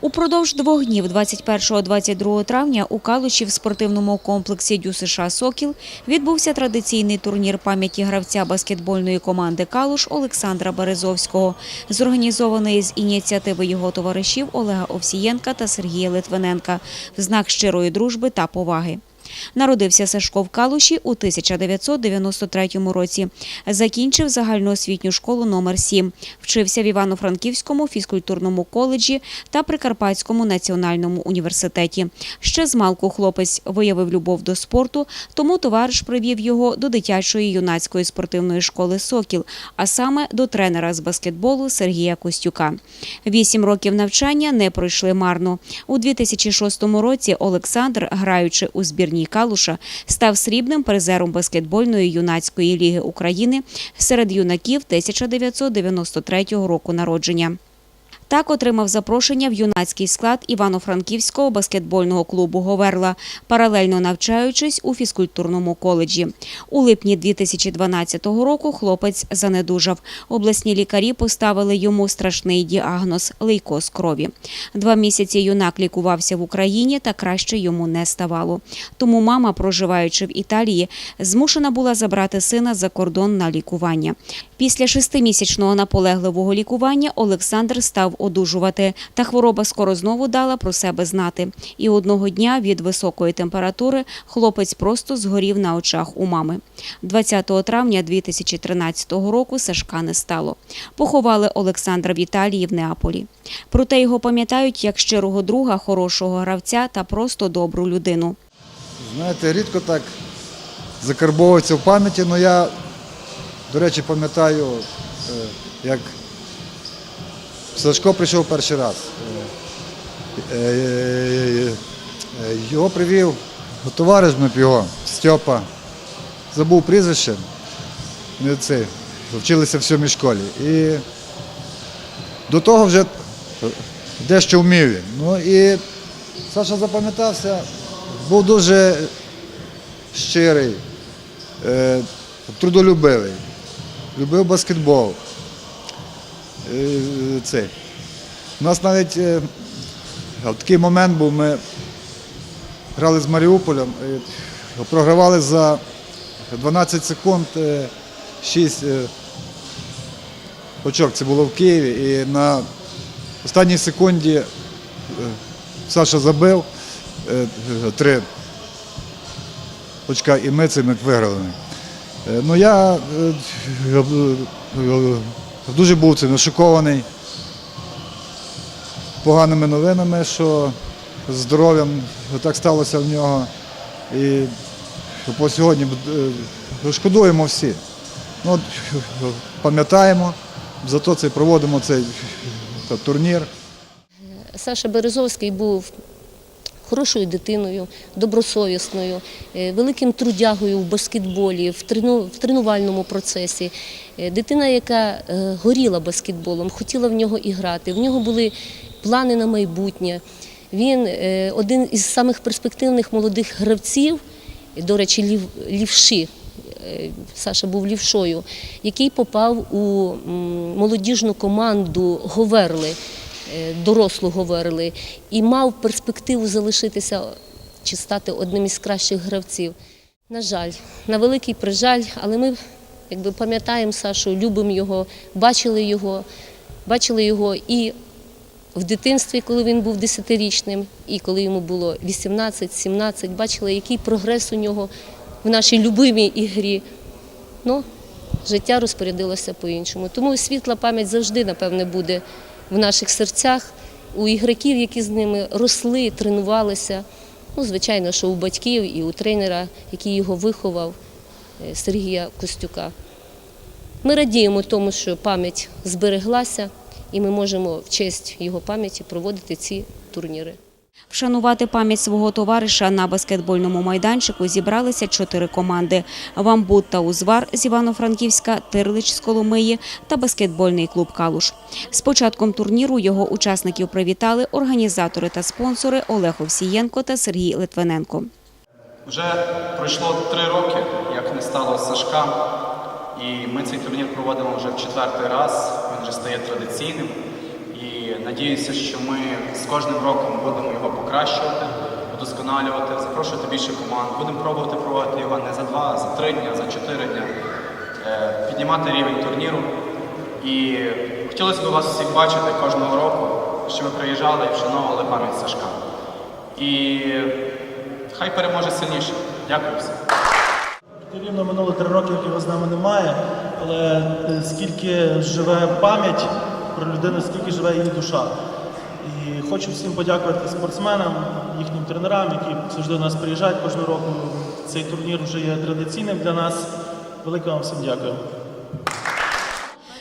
Упродовж двох днів 21-22 травня у Калуші в спортивному комплексі Дю США «Сокіл» відбувся традиційний турнір пам'яті гравця баскетбольної команди «Калуш» Олександра Березовського, зорганізований з ініціативи його товаришів Олега Овсієнка та Сергія Литвиненка в знак щирої дружби та поваги. Народився Сашко в Калуші у 1993 році. Закінчив загальноосвітню школу номер 7 Вчився в Івано-Франківському фізкультурному коледжі та Прикарпатському національному університеті. Ще з малку хлопець виявив любов до спорту, тому товариш привів його до дитячої юнацької спортивної школи Сокіл, а саме до тренера з баскетболу Сергія Костюка. Вісім років навчання не пройшли марно. У 2006 році Олександр, граючи у збірній Калуша, став срібним призером баскетбольної юнацької ліги України серед юнаків 1993 року народження. Так отримав запрошення в юнацький склад Івано-Франківського баскетбольного клубу Говерла, паралельно навчаючись у фізкультурному коледжі. У липні 2012 року хлопець занедужав. Обласні лікарі поставили йому страшний діагноз – лейкоз крові. Два місяці юнак лікувався в Україні та краще йому не ставало. Тому мама, проживаючи в Італії, змушена була забрати сина за кордон на лікування. Після шестимісячного наполегливого лікування Олександр став одужувати, та хвороба скоро знову дала про себе знати. І одного дня від високої температури хлопець просто згорів на очах у мами. 20 травня 2013 року Сашка не стало. Поховали Олександра в Італії в Неаполі. Проте його пам'ятають як щирого друга, хорошого гравця та просто добру людину. Знаєте, рідко так закарбовується в пам'яті, але я, до речі, пам'ятаю, е, як Сашко прийшов перший раз. Е, е, е, Його привів товариш його, Стьопа, забув прізвище. Це, вчилися в сьомій школі. І до того вже дещо вмів він. Ну і Саша запам'ятався, був дуже щирий, трудолюбивий, любив баскетбол. Е, це. У нас навіть е, такий момент був, ми грали з Маріуполем, е, програвали за 12 секунд 6 очок. Це було в Києві. І на останній секунді Саша забив три очка, і ми цим виграли. Ну я дуже був цим шокований поганими новинами, що здоров'ям так сталося в нього. І по сьогодні е, шкодуємо всі. Ну, пам'ятаємо, зато це проводимо цей турнір. Саша Березовський був хорошою дитиною, добросовісною, е, великим трудягою в баскетболі, в тренувальному процесі. Е, Дитина, яка е, горіла баскетболом, хотіла в нього і грати. В нього були плани на майбутнє. Він один із самих перспективних молодих гравців, до речі, лів, лівши. Е, Саша був лівшою, який попав у молодіжну команду Говерли, дорослу Говерли, і мав перспективу залишитися чи стати одним із кращих гравців. На жаль, на великий прижаль, але ми якби пам'ятаємо Сашу, любимо його, бачили його, бачили його і в дитинстві, коли він був десятирічним, і коли йому було 18-17, бачили, який прогрес у нього в нашій любимій ігрі. Ну, життя розпорядилося по-іншому. Тому світла пам'ять завжди, напевне, буде в наших серцях у ігроків, які з ними росли, тренувалися. Ну, звичайно, що у батьків і у тренера, який його виховав, е, Сергія Костюка. Ми радіємо тому, що пам'ять збереглася, і ми можемо в честь його пам'яті проводити ці турніри. Вшанувати пам'ять свого товариша на баскетбольному майданчику зібралися чотири команди: Вамбут та Узвар з Івано-Франківська, Тирлич з Коломиї та баскетбольний клуб Калуш. З початком турніру його учасників привітали організатори та спонсори Олег Овсієнко та Сергій Литвиненко. Вже пройшло три роки, як не стало Сашка, і ми цей турнір проводимо вже в четвертий раз. Він вже стає традиційним. І надіюся, що ми з кожним роком будемо його покращувати, удосконалювати, запрошувати більше команд. Будемо пробувати проводити його не за два, а за три дні, за чотири дні, Е, піднімати рівень турніру. І хотілося б вас всіх бачити кожного року, що ви приїжджали і вшановували пам'ять Сашка. І хай переможе сильніше. Дякую всім. Рівно минуло три роки, його з нами немає, але е, скільки живе пам'ять про людину, скільки живе її душа. І хочу всім подякувати спортсменам, їхнім тренерам, які завжди до нас приїжджають кожного року. Цей турнір вже є традиційним для нас. Велике вам всім дякую.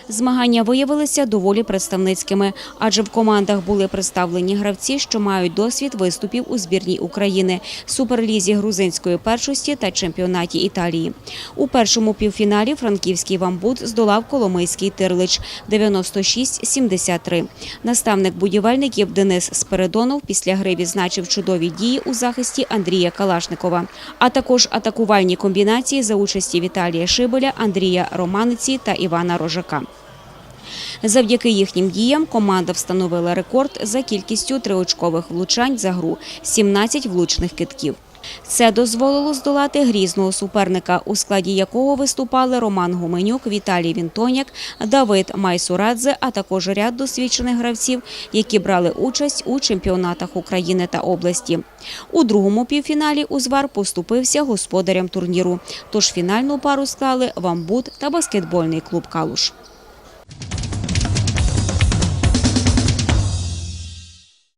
Змагання виявилися доволі представницькими, адже в командах були представлені гравці, що мають досвід виступів у збірній України, суперлізі грузинської першості та чемпіонаті Італії. У першому півфіналі франківський Вамбут здолав Коломийський Тирлич 96-73. Наставник будівельників Денис Спиридонов після гри відзначив чудові дії у захисті Андрія Калашникова, а також атакувальні комбінації за участі Віталія Шибеля, Андрія Романиці та Івана Рожака. Завдяки їхнім діям команда встановила рекорд за кількістю триочкових влучань за гру 17 влучних китків. Це дозволило здолати грізного суперника, у складі якого виступали Роман Гуменюк, Віталій Вінтоняк, Давид Майсурадзе, а також ряд досвідчених гравців, які брали участь у чемпіонатах України та області. У другому півфіналі Узвар поступився господарям турніру. Тож фінальну пару склали Вамбут та баскетбольний клуб Калуш.